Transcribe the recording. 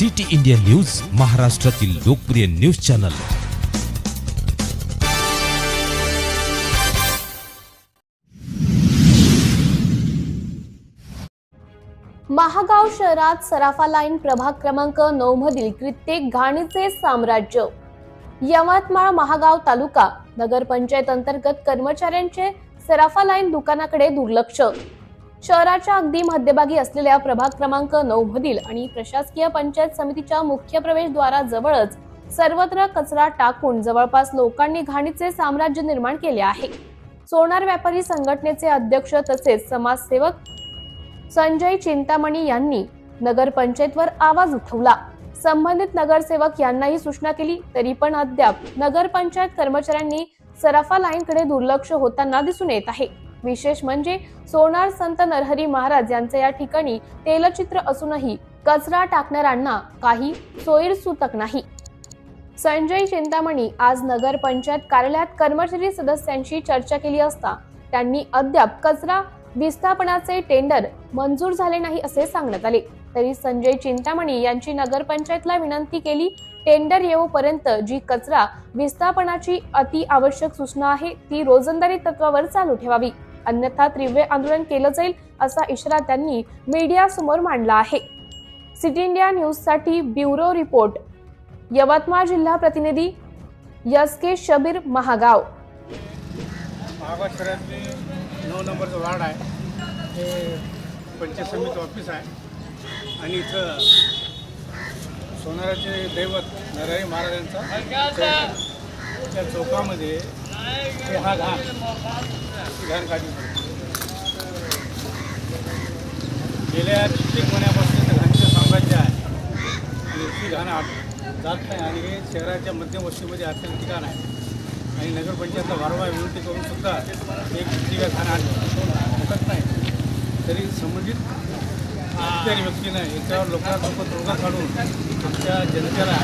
City India news महाराष्ट्रातील लोकप्रिय news channel. Mahagaon शहरात सराफा लाईन प्रभाग क्रमांक नऊ मधील कित्येक घाणीचे साम्राज्य. यवतमाळ महागाव तालुका नगरपंचायत अंतर्गत कर्मचाऱ्यांचे सराफा लाईन दुकानाकडे दुर्लक्ष. शहराच्या अगदी मध्यभागी असलेल्या प्रभाग क्रमांक नऊ मधील आणि प्रशासकीय पंचायत समितीच्या मुख्य प्रवेशद्वाराजवळच सर्वत्र कचरा टाकून जवळपास लोकांनी घाणीचे साम्राज्य निर्माण केले आहे. सोनार व्यापारी संघटनेचे अध्यक्ष तसेच समाजसेवक संजय चिंतामणी यांनी नगरपंचायतवर आवाज उठवला. संबंधित नगरसेवक यांनाही सूचना केली तरी पण अद्याप नगरपंचायत कर्मचाऱ्यांनी सराफा लाईनकडे दुर्लक्ष होताना दिसून येत आहे. विशेष म्हणजे सोनार संत नरहरी महाराज यांचे या ठिकाणी तेलचित्र असूनही कचरा टाकणाऱ्यांना काही सोयीसुतक नाही. संजय चिंतामणी आज नगरपंचायत कार्यालयात कर्मचारी सदस्यांशी चर्चा केली असता त्यांनी अद्याप कचरा विस्थापनाचे टेंडर मंजूर झाले नाही असे सांगण्यात आले. तरी संजय चिंतामणी यांची नगरपंचायतला विनंती केली टेंडर येऊपर्यंत जी कचरा विस्थापनाची अति आवश्यक सूचना आहे ती रोजंदारी तत्वावर चालू ठेवावी. अन्यथा तीव्र आंदोलन केलं जाईल असा इशारा त्यांनी मीडिया समोर मांडला आहे. सिटी इंडिया न्यूजसाठी ब्युरो रिपोर्ट. यवतमाळ जिल्हा प्रतिनिधी यस के शबीर महागाव. महागाव नऊ नंबरचं वार्ड आहे. हे पंचायत समिती ऑफिस आहे. आणि इथं सोनाराचे दैवत नरहरी महाराजांचा त्या चौकामध्ये हा. घाण घाण गेल्या कित्येक महिन्यापासून इथं घाणीचं साम्राज्य आहे इतकी घाण आत- जात नाही आणि हे शहराच्या मध्यम वस्तीमध्ये अत्यंत ठिकाण आहे आणि नगरपंचायतला वारंवार विनंती करून सुद्धा एक किती घाण आणून होत नाही तरी संबंधित इत्यादी व्यक्तीनं याच्यावर लोकांना लोक तोडगा काढून आमच्या जनतेला